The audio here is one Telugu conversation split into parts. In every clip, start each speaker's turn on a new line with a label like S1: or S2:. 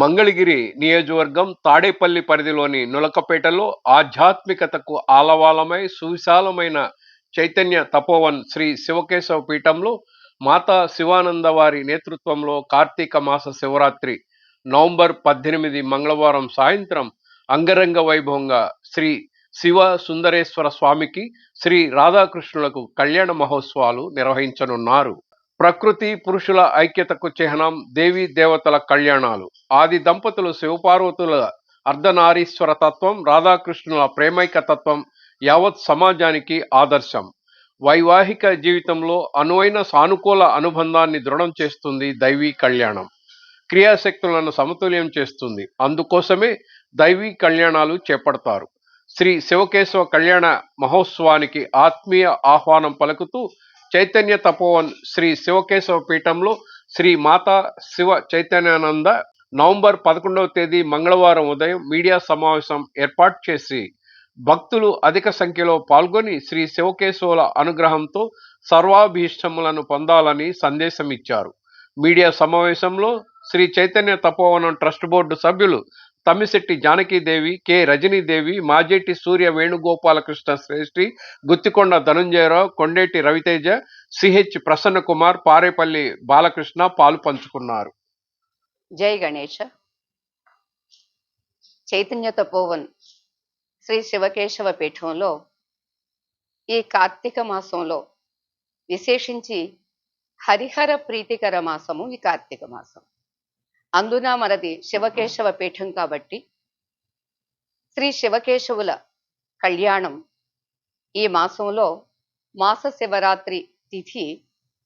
S1: మంగళగిరి నియోజకవర్గం తాడేపల్లి పరిధిలోని నులకపేటలో ఆధ్యాత్మికతకు ఆలవాలమై సువిశాలమైన చైతన్య తపోవన్ శ్రీ శివకేశవ పీఠంలో మాతా శివానంద వారి నేతృత్వంలో కార్తీక మాస శివరాత్రి నవంబర్ పద్దెనిమిది మంగళవారం సాయంత్రం అంగరంగ వైభవంగా శ్రీ శివ సుందరేశ్వర స్వామికి శ్రీ రాధాకృష్ణులకు కళ్యాణ మహోత్సవాలు నిర్వహించనున్నారు. ప్రకృతి పురుషుల ఐక్యతకు చిహ్నం దేవీ దేవతల కళ్యాణాలు. ఆది దంపతులు శివపార్వతుల అర్ధనారీశ్వర తత్వం రాధాకృష్ణుల ప్రేమైక తత్వం యావత్ సమాజానికి ఆదర్శం. వైవాహిక జీవితంలో అనువైన సానుకూల అనుబంధాన్ని దృఢం చేస్తుంది దైవీ కళ్యాణం. క్రియాశక్తులను సమతుల్యం చేస్తుంది. అందుకోసమే దైవీ కళ్యాణాలు చేపడతారు. శ్రీ శివకేశవ కళ్యాణ మహోత్సవానికి ఆత్మీయ ఆహ్వానం పలుకుతూ చైతన్య తపోవన్ శ్రీ శివకేశవ పీఠంలో శ్రీ మాతా శివ చైతన్యానంద నవంబర్ పదకొండవ తేదీ మంగళవారం ఉదయం మీడియా సమావేశం ఏర్పాటు చేసి భక్తులు అధిక సంఖ్యలో పాల్గొని శ్రీ శివకేశవుల అనుగ్రహంతో సర్వాభీష్టములను పొందాలని సందేశం ఇచ్చారు మీడియా సమావేశంలో శ్రీ చైతన్య తపోవనం ట్రస్ట్ బోర్డు సభ్యులు తమ్మిశెట్టి జానకీదేవి కె. రజనీదేవి మాజేటి సూర్య వేణుగోపాలకృష్ణ శ్రేష్ఠి గుత్తికొండ ధనుంజయరావు కొండేటి రవితేజ సిహెచ్ ప్రసన్న కుమార్ పారేపల్లి బాలకృష్ణ పాలు పంచుకున్నారు.
S2: జై గణేష చైతన్య తపోవన్ శ్రీ శివకేశవ పీఠంలో ఈ కార్తీక మాసంలో విశేషించి హరిహర ప్రీతికర మాసము ఈ కార్తీక మాసం. అందున మనది శివకేశవ పీఠం కాబట్టి శ్రీ శివకేశవుల కళ్యాణం ఈ మాసంలో మాస శివరాత్రి తిథి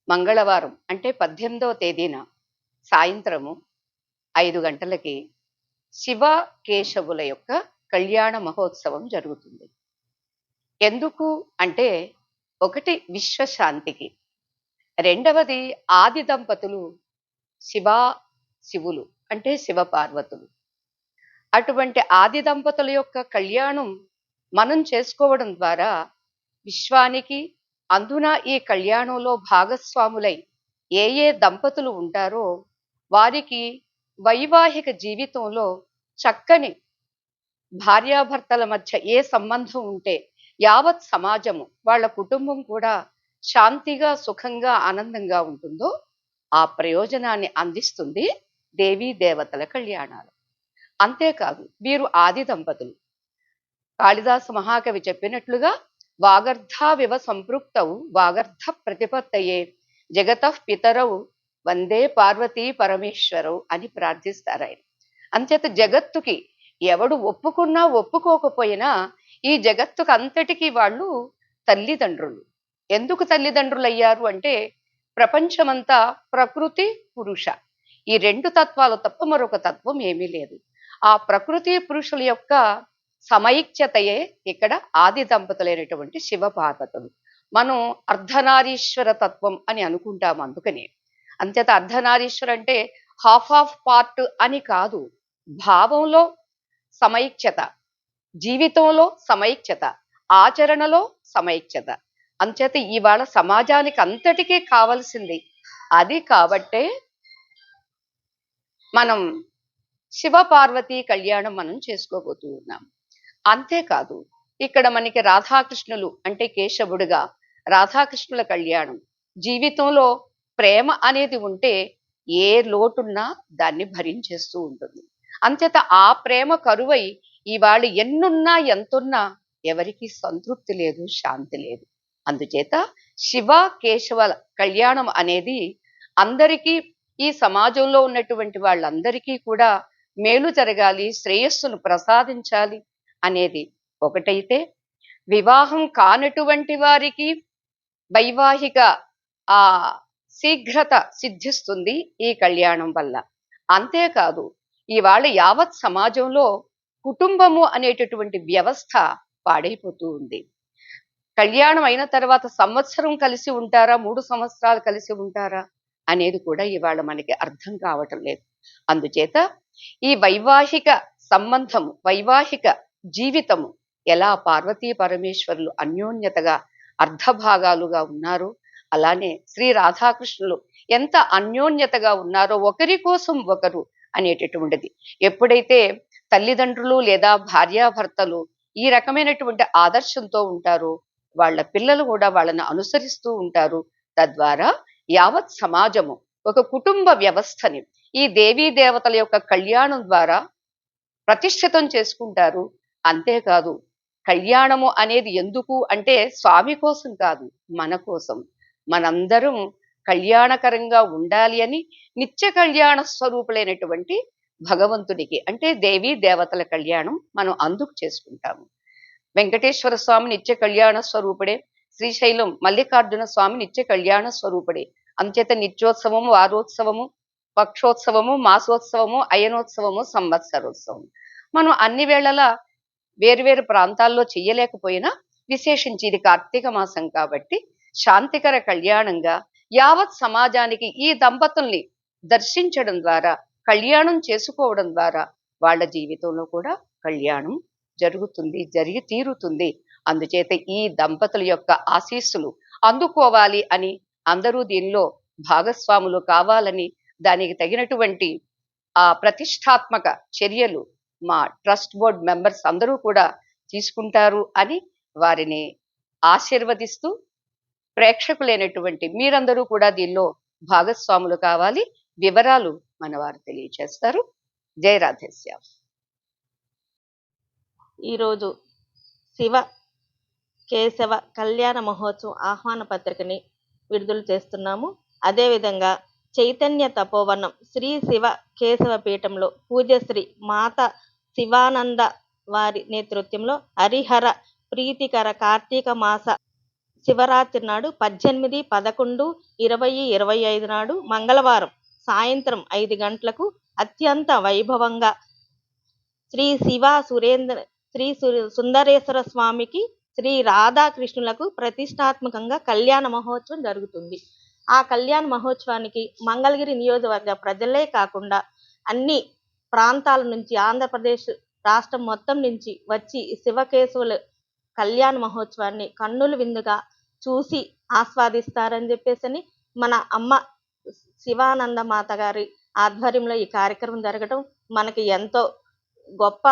S2: మంగళవారం అంటే పద్దెనిమిదవ తేదీన సాయంత్రము ఐదు గంటలకి శివ కేశవుల యొక్క కళ్యాణ మహోత్సవం జరుగుతుంది. ఎందుకు అంటే ఒకటి విశ్వశాంతికి రెండవది ఆది దంపతులు శివ శివులు అంటే శివపార్వతులు. అటువంటి ఆది దంపతుల యొక్క కళ్యాణం మనం చేసుకోవడం ద్వారా విశ్వానికి అందున ఈ కళ్యాణంలో భాగస్వాములై ఏ ఏ దంపతులు ఉంటారో వారికి వైవాహిక జీవితంలో చక్కని భార్యాభర్తల మధ్య ఏ సంబంధం ఉంటే యావత్ సమాజము వాళ్ళ కుటుంబం కూడా శాంతిగా సుఖంగా ఆనందంగా ఉంటుందో ఆ ప్రయోజనాన్ని అందిస్తుంది. దేవీ దేవతల కళ్యాణాలు. అంతేకాదు వీరు ఆది దంపతులు. కాళిదాసు మహాకవి చెప్పినట్లుగా వాగర్ధావివ సంపృక్తవు వాగర్ధ ప్రతిపత్తయే. జగత పితరవు వందే పార్వతీ పరమేశ్వరవు అని ప్రార్థిస్తారు ఆయన అంచేత జగత్తుకి ఎవడు ఒప్పుకున్నా ఒప్పుకోకపోయినా ఈ జగత్తుకు అంతటికీ వాళ్ళు తల్లిదండ్రులు. ఎందుకు తల్లిదండ్రులు అయ్యారు అంటే ప్రపంచమంతా ప్రకృతి పురుష. ఈ రెండు తత్వాలు తప్ప మరొక తత్వం ఏమీ లేదు. ఆ ప్రకృతి పురుషుల యొక్క సమైక్యతయే ఇక్కడ ఆది దంపతులైనటువంటి శివ పార్వతులు మనం అర్ధనారీశ్వర తత్వం అని అనుకుంటాం అందుకనే. అంతేత అర్ధనారీశ్వర అంటే హాఫ్ ఆఫ్ పార్ట్ అని కాదు. భావంలో సమైక్యత జీవితంలో సమైక్యత ఆచరణలో సమైక్యత. అంచేత ఇవాళ సమాజానికి అంతటికీ కావలసింది. అది కాబట్టే మనం శివ పార్వతి కళ్యాణం మనం చేసుకోబోతూ ఉన్నాం. అంతేకాదు ఇక్కడ మనకి రాధాకృష్ణులు అంటే కేశవుడుగా రాధాకృష్ణుల కళ్యాణం జీవితంలో ప్రేమ అనేది ఉంటే ఏ లోటున్నా దాన్ని భరించేస్తూ ఉంటుంది. అంతేత ఆ ప్రేమ కరువై ఇవాళ ఎన్నున్నా ఎంతున్నా ఎవరికి సంతృప్తి లేదు శాంతి లేదు. అందుచేత శివ కేశవ కళ్యాణం అనేది అందరికీ ఈ సమాజంలో ఉన్నటువంటి వాళ్ళందరికీ కూడా మేలు జరగాలి శ్రేయస్సును ప్రసాదించాలి అనేది ఒకటైతే వివాహం కానటువంటి వారికి వైవాహిక ఆ శీఘ్రత సిద్ధిస్తుంది ఈ కళ్యాణం వల్ల. అంతేకాదు ఇవాళ యావత్ సమాజంలో కుటుంబము అనేటటువంటి వ్యవస్థ పాడైపోతూ ఉంది. కళ్యాణం అయిన తర్వాత సంవత్సరం కలిసి ఉంటారా? మూడు సంవత్సరాలు కలిసి ఉంటారా? అనేది కూడా ఇవాళ మనకి అర్థం కావటం లేదు. అందుచేత ఈ వైవాహిక సంబంధము వైవాహిక జీవితము ఎలా పార్వతీ పరమేశ్వరులు అన్యోన్యతగా అర్ధభాగాలుగా ఉన్నారు అలానే శ్రీ రాధాకృష్ణులు ఎంత అన్యోన్యతగా ఉన్నారో ఒకరి కోసం ఒకరు అనేటటువంటిది. ఎప్పుడైతే తల్లిదండ్రులు లేదా భార్యాభర్తలు ఈ రకమైనటువంటి ఆదర్శంతో ఉంటారో వాళ్ళ పిల్లలు కూడా వాళ్ళని అనుసరిస్తూ ఉంటారు తద్వారా యావత్ సమాజము ఒక కుటుంబ వ్యవస్థని ఈ దేవీ దేవతల యొక్క కళ్యాణం ద్వారా ప్రతిష్ఠితం చేసుకుంటారు. అంతేకాదు కళ్యాణము అనేది ఎందుకు అంటే స్వామి కోసం కాదు మన కోసం. మనందరం కళ్యాణకరంగా ఉండాలి అని నిత్య కళ్యాణ స్వరూపులైనటువంటి భగవంతుడికి అంటే దేవీ దేవతల కళ్యాణం మనం అందుకు చేసుకుంటాము. వెంకటేశ్వర స్వామి నిత్య కళ్యాణ స్వరూపుడే శ్రీశైలం మల్లికార్జున స్వామి నిత్య కళ్యాణ స్వరూపుడే. అంచేత నిత్యోత్సవము వారోత్సవము పక్షోత్సవము మాసోత్సవము అయనోత్సవము సంవత్సరోత్సవం మనం అన్ని వేళలా వేరువేరు ప్రాంతాల్లో చెయ్యలేకపోయినా విశేషించి ఇది కార్తీక మాసం కాబట్టి శాంతికర కళ్యాణంగా యావత్ సమాజానికి ఈ దంపతుల్ని దర్శించడం ద్వారా కళ్యాణం చేసుకోవడం ద్వారా వాళ్ళ జీవితంలో కూడా కళ్యాణం జరుగుతుంది జరిగి తీరుతుంది. అందుచేత ఈ దంపతుల యొక్క ఆశీస్సులు అందుకోవాలి అని అందరూ దీనిలో భాగస్వాములు కావాలని దానికి తగినటువంటి ఆ ప్రతిష్టాత్మక చర్యలు మా ట్రస్ట్ బోర్డ్ మెంబర్స్ అందరూ కూడా తీసుకుంటారు అని వారిని ఆశీర్వదిస్తూ ప్రేక్షకులైనటువంటి మీరందరూ కూడా దీనిలో భాగస్వాములు కావాలి. వివరాలు మన వారు తెలియచేస్తారు. జయ రాధేశ్యాం
S3: ఈరోజు శివ కేశవ కళ్యాణ మహోత్సవం ఆహ్వాన పత్రికని విడుదల చేస్తున్నాము. అదేవిధంగా చైతన్య తపోవనం శ్రీ శివ కేశవ పీఠంలో పూజశ్రీ మాత శివానంద వారి నేతృత్వంలో హరిహర ప్రీతికర కార్తీక మాస శివరాత్రి నాడు పద్దెనిమిది పదకొండు ఇరవై ఇరవై ఐదు నాడు మంగళవారం సాయంత్రం ఐదు గంటలకు అత్యంత వైభవంగా శ్రీ శివ సురేంద్ర శ్రీ సు- సుందరేశ్వర స్వామికి శ్రీ రాధాకృష్ణులకు ప్రతిష్టాత్మకంగా కళ్యాణ మహోత్సవం జరుగుతుంది. ఆ కళ్యాణ మహోత్సవానికి మంగళగిరి నియోజకవర్గ ప్రజలే కాకుండా అన్ని ప్రాంతాల నుంచి ఆంధ్రప్రదేశ్ రాష్ట్రం మొత్తం నుంచి వచ్చి శివకేశవుల కళ్యాణ మహోత్సవాన్ని కన్నుల విందుగా చూసి ఆస్వాదిస్తారని చెప్పేసి మన అమ్మ శివానంద మాత గారి ఆధ్వర్యంలో ఈ కార్యక్రమం జరగడం మనకి ఎంతో గొప్ప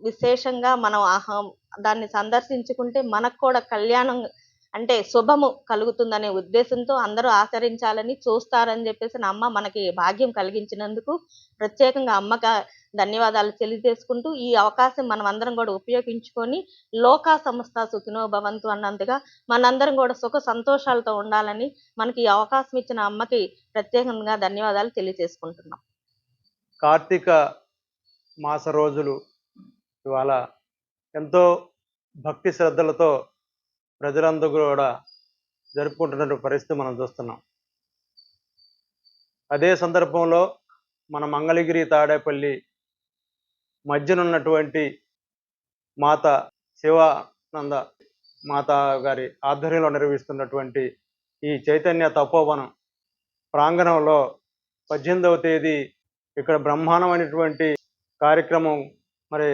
S3: విశేషంగా మనం ఆహా దాన్ని సందర్శించుకుంటే మనకు కూడా కళ్యాణం అంటే శుభము కలుగుతుందనే ఉద్దేశంతో అందరూ ఆచరించాలని చూస్తారని చెప్పేసి నా అమ్మ మనకి భాగ్యం కలిగించినందుకు ప్రత్యేకంగా అమ్మక ధన్యవాదాలు తెలియజేసుకుంటూ ఈ అవకాశం మనం అందరం కూడా ఉపయోగించుకొని లోకా సంస్థ సుఖినో భవంతు అన్నందుగా మనందరం కూడా సుఖ సంతోషాలతో ఉండాలని మనకి ఈ అవకాశం ఇచ్చిన అమ్మకి ప్రత్యేకంగా ధన్యవాదాలు తెలియజేసుకుంటున్నాం.
S4: కార్తీక మాస రోజులు ఇవాళ ఎంతో భక్తి శ్రద్ధలతో ప్రజలందరూ కూడా జరుపుకుంటున్నటువంటి పరిస్థితి మనం చూస్తున్నాం. అదే సందర్భంలో మన మంగళగిరి తాడేపల్లి మధ్యనున్నటువంటి మాత శివానంద మాత గారి ఆధ్వర్యంలో నిర్వహిస్తున్నటువంటి ఈ చైతన్య తపోవనం ప్రాంగణంలో పద్దెనిమిదవ తేదీ ఇక్కడ బ్రహ్మాండమైనటువంటి కార్యక్రమం మరి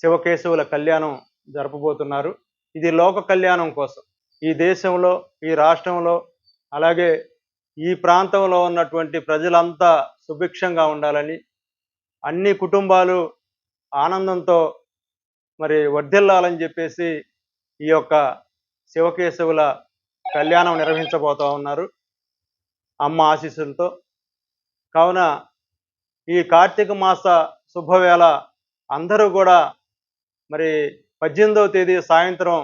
S4: శివకేశవుల కళ్యాణం జరపబోతున్నారు. ఇది లోక కళ్యాణం కోసం. ఈ దేశంలో ఈ రాష్ట్రంలో అలాగే ఈ ప్రాంతంలో ఉన్నటువంటి ప్రజలంతా సుభిక్షంగా ఉండాలని అన్ని కుటుంబాలు ఆనందంతో మరి వర్ధిల్లాలని చెప్పేసి ఈ యొక్క శివకేశవుల కళ్యాణం నిర్వహించబోతూ ఉన్నారు అమ్మ ఆశీస్సులతో. కావున ఈ కార్తీక మాస శుభవేళ అందరూ కూడా మరి పద్దెనిమిదవ తేదీ సాయంత్రం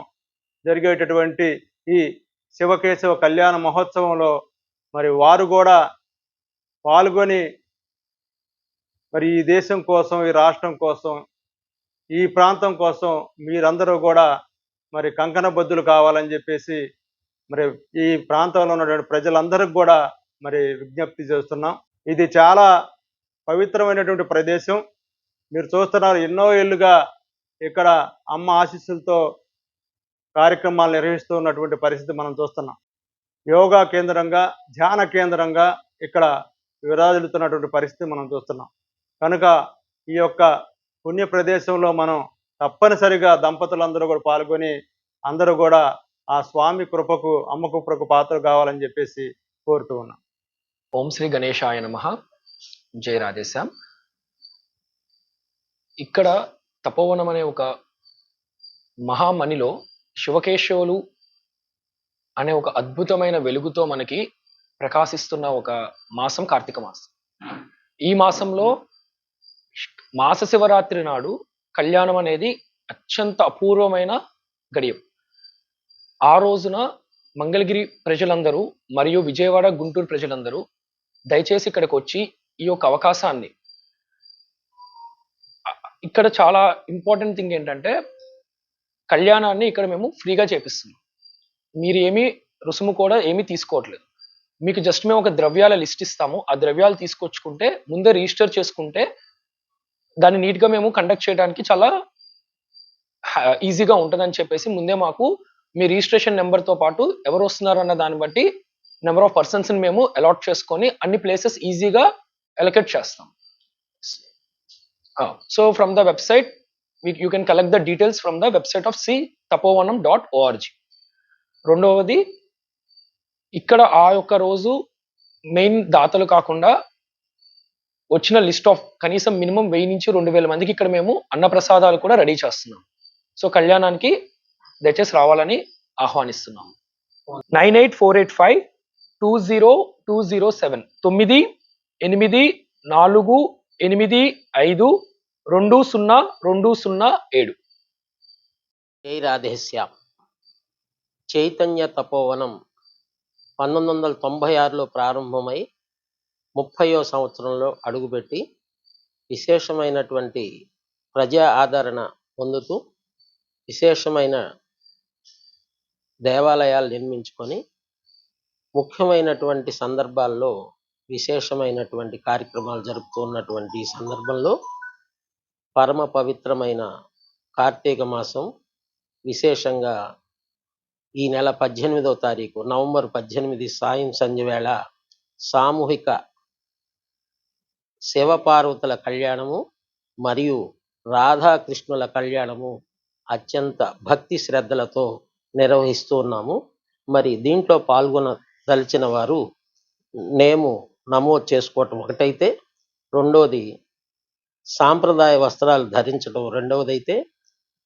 S4: జరిగేటటువంటి ఈ శివకేశవ కళ్యాణ మహోత్సవంలో మరి వారు కూడా పాల్గొని మరి ఈ దేశం కోసం ఈ రాష్ట్రం కోసం ఈ ప్రాంతం కోసం మీరందరూ కూడా మరి కంకణబద్దులు కావాలని చెప్పేసి మరి ఈ ప్రాంతంలో ఉన్నటువంటి ప్రజలందరికీ కూడా మరి విజ్ఞప్తి చేస్తున్నాం. ఇది చాలా పవిత్రమైనటువంటి ప్రదేశం. మీరు చూస్తున్నారు ఎన్నో ఏళ్ళుగా ఇక్కడ అమ్మ ఆశీస్సులతో కార్యక్రమాలు నిర్వహిస్తూ ఉన్నటువంటి పరిస్థితి మనం చూస్తున్నాం. యోగా కేంద్రంగా ధ్యాన కేంద్రంగా ఇక్కడ విరాజులుతున్నటువంటి పరిస్థితి మనం చూస్తున్నాం. కనుక ఈ యొక్క పుణ్య ప్రదేశంలో మనం తప్పనిసరిగా దంపతులందరూ కూడా పాల్గొని అందరూ కూడా ఆ స్వామి కృపకు అమ్మ కృపకు పాత్ర కావాలని చెప్పేసి కోరుతూ ఉన్నాం.
S5: ఓం శ్రీ గణేశాయ నమ. జయ రాధేశ్యాం ఇక్కడ తపోవనం అనే ఒక మహామణిలో శివకేశవులు అనే ఒక అద్భుతమైన వెలుగుతో మనకి ప్రకాశిస్తున్న ఒక మాసం కార్తీక మాసం. ఈ మాసంలో మాస శివరాత్రి నాడు కళ్యాణం అనేది అత్యంత అపూర్వమైన గడియం. ఆ రోజున మంగళగిరి ప్రజలందరూ మరియు విజయవాడ గుంటూరు ప్రజలందరూ దయచేసి ఇక్కడికి వచ్చి ఈ యొక్క అవకాశాన్ని ఇక్కడ చాలా ఇంపార్టెంట్ థింగ్ ఏంటంటే కళ్యాణాన్ని ఇక్కడ మేము ఫ్రీగా చేపిస్తున్నాం. మీరు ఏమీ రుసుము కూడా ఏమీ తీసుకోవట్లేదు. మీకు జస్ట్ మేము ఒక ద్రవ్యాల లిస్ట్ ఇస్తాము. ఆ ద్రవ్యాలు తీసుకొచ్చుకుంటే ముందే రిజిస్టర్ చేసుకుంటే దాన్ని నీట్గా మేము కండక్ట్ చేయడానికి చాలా ఈజీగా ఉంటుందని చెప్పేసి ముందే మాకు మీ రిజిస్ట్రేషన్ నెంబర్తో పాటు ఎవరు వస్తున్నారు అన్న దాన్ని బట్టి నెంబర్ ఆఫ్ పర్సన్స్ని మేము అలాట్ చేసుకొని అన్ని ప్లేసెస్ ఈజీగా ఎలకెట్ చేస్తాం. So from the website you can collect the details from the website of C Tapovanam dot రెండవది ఇక్కడ ఆ యొక్క రోజు మెయిన్ దాతలు కాకుండా వచ్చిన లిస్ట్ ఆఫ్ కనీసం మినిమం వెయ్యి నుంచి రెండు వేల మందికి ఇక్కడ మేము అన్నప్రసాదాలు కూడా రెడీ చేస్తున్నాం. సో కళ్యాణానికి దయచేసి రావాలని ఆహ్వానిస్తున్నాము nine eight four eight five two zero two zero seven తొమ్మిది ఎనిమిది నాలుగు ఎనిమిది ఐదు రెండు సున్నా రెండు సున్నా ఏడు.
S6: జై రాధేశ్యామ్. చైతన్య తపోవనం పంతొమ్మిది వందల తొంభై ఆరులో ప్రారంభమై ముప్పయో సంవత్సరంలో అడుగుపెట్టి విశేషమైనటువంటి ప్రజా ఆదరణ పొందుతూ విశేషమైన దేవాలయాలు నిర్మించుకొని ముఖ్యమైనటువంటి సందర్భాల్లో విశేషమైనటువంటి కార్యక్రమాలు జరుపుతూ ఉన్నటువంటి సందర్భంలో పరమ పవిత్రమైన కార్తీక మాసం విశేషంగా ఈ నెల పద్దెనిమిదవ తారీఖు నవంబర్ పద్దెనిమిది సాయం సంధ్య వేళ సామూహిక శివపార్వతుల కళ్యాణము మరియు రాధాకృష్ణుల కళ్యాణము అత్యంత భక్తి శ్రద్ధలతో నిర్వహిస్తూ ఉన్నాము. మరి దీంట్లో పాల్గొనదలిచిన వారు నేము నమోదు చేసుకోవటం ఒకటైతే రెండోది సాంప్రదాయ వస్త్రాలు ధరించడం రెండవదైతే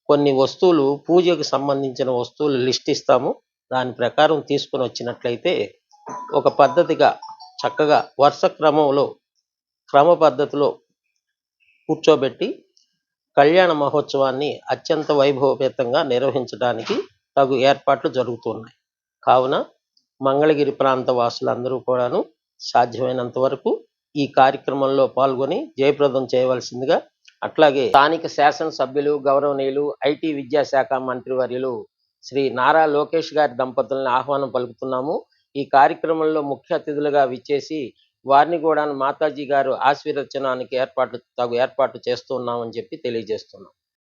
S6: కొన్ని వస్తువులు పూజకు సంబంధించిన వస్తువులు లిస్ట్ ఇస్తాము. దాని ప్రకారం తీసుకుని వచ్చినట్లయితే ఒక పద్ధతిగా చక్కగా వరుస క్రమంలో క్రమ పద్ధతిలో కూర్చోబెట్టి కళ్యాణ మహోత్సవాన్ని అత్యంత వైభవపేతంగా నిర్వహించడానికి తగు ఏర్పాట్లు జరుగుతున్నాయి. కావున మంగళగిరి ప్రాంత వాసులందరూ కూడాను సాధ్యమైనంత వరకు ఈ కార్యక్రమంలో పాల్గొని జయప్రదం చేయవలసిందిగా అట్లాగే స్థానిక శాసనసభ్యులు గౌరవనీయులు ఐటీ విద్యాశాఖ మంత్రివర్యులు శ్రీ నారా లోకేష్ గారి దంపతులను ఆహ్వానం పలుకుతున్నాము. ఈ కార్యక్రమంలో ముఖ్య అతిథులుగా విచ్చేసి వారిని కూడా మాతాజీ గారు ఆశీర్వచనానికి ఏర్పాట్లు తగు ఏర్పాట్లు చేస్తున్నామని చెప్పి తెలియజేస్తున్నాం.